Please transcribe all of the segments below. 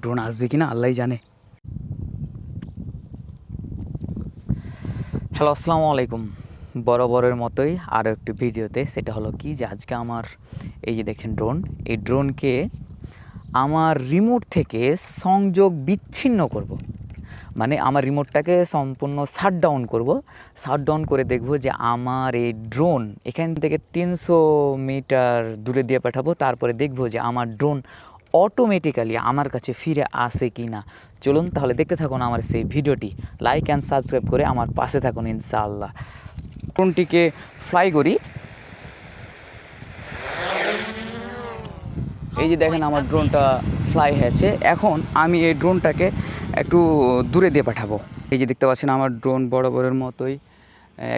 Drone আসবে কি না আল্লাহ জানে। হ্যালো, আসসালামু আলাইকুম। বরাবরের মতোই আরও একটি ভিডিওতে সেটা হলো কি যে আজকে আমার এই যে দেখছেন ড্রোন, এই ড্রোনকে আমার রিমোট থেকে সংযোগ বিচ্ছিন্ন করব। মানে আমার রিমোটটাকে সম্পূর্ণ শাট ডাউন করব। শাট ডাউন করে দেখব যে আমার এই ড্রোন এখান থেকে তিনশো মিটার দূরে দিয়ে পাঠাবো। তারপরে দেখব যে আমার ড্রোন অটোমেটিক্যালি আমার কাছে ফিরে আসে কি না চলুন তাহলে দেখতে থাকুন আমার সেই ভিডিওটি। লাইক অ্যান্ড সাবস্ক্রাইব করে আমার পাশে থাকুন ইনশাআল্লাহ। ড্রোনটিকে ফ্লাই করি। এই যে দেখেন আমার ড্রোনটা ফ্লাই হয়েছে। এখন আমি এই ড্রোনটাকে একটু দূরে দিয়ে পাঠাবো। এই যে দেখতে পাচ্ছেন আমার ড্রোন বরাবরের মতোই।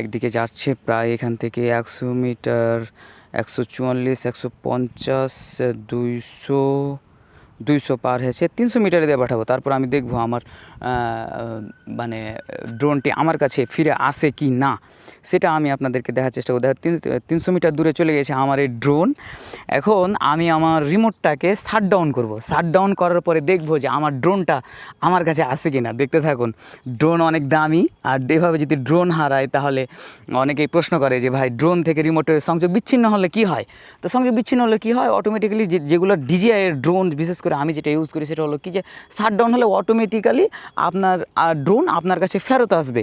একদিকে যাচ্ছে প্রায় এখান থেকে একশো মিটার, একশো চুয়াল্লিশ, একশো পঞ্চাশ, দুইশো দুইশো পার হয়েছে, তিনশো মিটারে দিয়ে পাঠাবো। তারপর আমি দেখব আমার মানে ড্রোনটি আমার কাছে ফিরে আসে কি না। সেটা আমি আপনাদেরকে দেখার চেষ্টা করব। তিনশো মিটার দূরে চলে গেছে আমার এই ড্রোন। এখন আমি আমার রিমোটটাকে শাট ডাউন করব। শাট ডাউন করার পরে দেখব যে আমার ড্রোনটা আমার কাছে আসে কি না। দেখতে থাকুন, ড্রোন অনেক দামি। আর এভাবে যদি ড্রোন হারায় তাহলে অনেকেই প্রশ্ন করে যে, ভাই, ড্রোন থেকে রিমোটে সংযোগ বিচ্ছিন্ন হলে কি হয়? তো সংযোগ বিচ্ছিন্ন হলে কি হয়? অটোমেটিক্যালি যেগুলো ডিজিআইয়ের ড্রোন, বিশেষ করে আমি যেটা ইউজ করি সেটা হলো কি যে শাট ডাউন হলে অটোমেটিক্যালি আপনার ড্রোন আপনার কাছে ফেরত আসবে।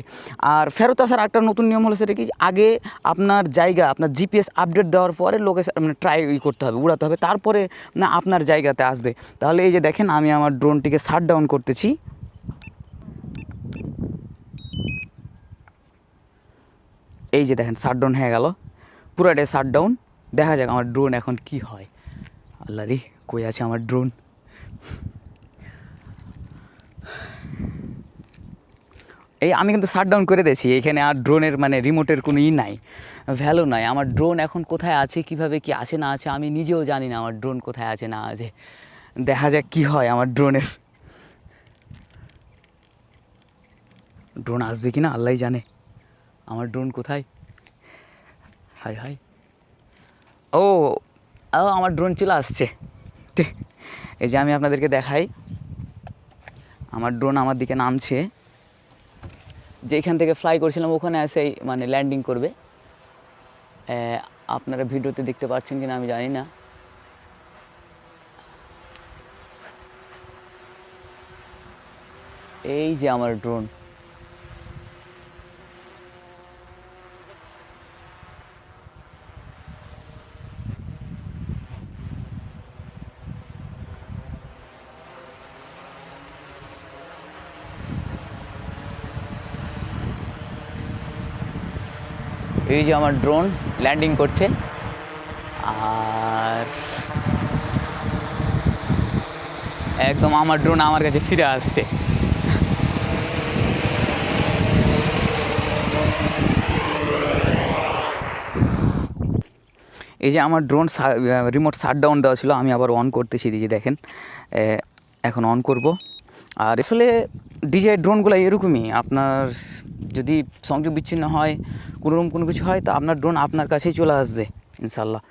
আর ফেরত আসার একটা নতুন নিয়ম হলো সেটা কি আগে আপনার জায়গা, আপনার জিপিএস আপডেট দেওয়ার পরে লোকেশন মানে ট্রাই করতে হবে, উড়াতে হবে, তারপরে না আপনার জায়গাতে আসবে। তাহলে এই যে দেখেন আমি আমার ড্রোনটিকে শাট ডাউন করতেছি। এই যে দেখেন শাট ডাউন হয়ে গেল। পুরাটাই শাট ডাউন দেখা যাক আমার ড্রোন এখন কি হয়। আল্লাহ রে, কই আছে আমার ড্রোন এই আমি কিন্তু শাট ডাউন করে দিয়েছি, এখানে আর ড্রোনের মানে রিমোটের কোনো ই নাই ভ্যালু নাই। আমার ড্রোন এখন কোথায় আছে, কীভাবে কি আছে না আছে, আমি নিজেও জানি না আমার ড্রোন কোথায় আছে না আছে। দেখা যাক কি হয় আমার ড্রোনের ড্রোন আসবে কি না আল্লাহ জানে। আমার ড্রোন কোথায়? হাই হাই ও আমার ড্রোন চলে আসছে। এই যে আমি আপনাদেরকে দেখাই। আমার ড্রোন আমার দিকে নামছে। যেখান থেকে ফ্লাই করছিলাম, ওখানে এসেই মানে ল্যান্ডিং করবে। আপনারা ভিডিওতে দেখতে পাচ্ছেন কিনা আমি জানি না। এই যে আমার ড্রোন এই যে আমার ড্রোন ল্যান্ডিং করছে। আর একদম আমার ড্রোন আমার কাছে ফিরে আসছে। এই যে আমার ড্রোন রিমোট শাট ডাউন দেওয়া ছিল, আমি আবার অন করতেছি যে দেখেন। এখন অন করব। আর আসলে ডিজে ড্রোনগুলো এরকমই, আপনার যদি সংযোগ বিচ্ছিন্ন হয়, কোনোরকম কোনো কিছু হয়, তা আপনার ড্রোন আপনার কাছেই চলে আসবে ইনশাল্লাহ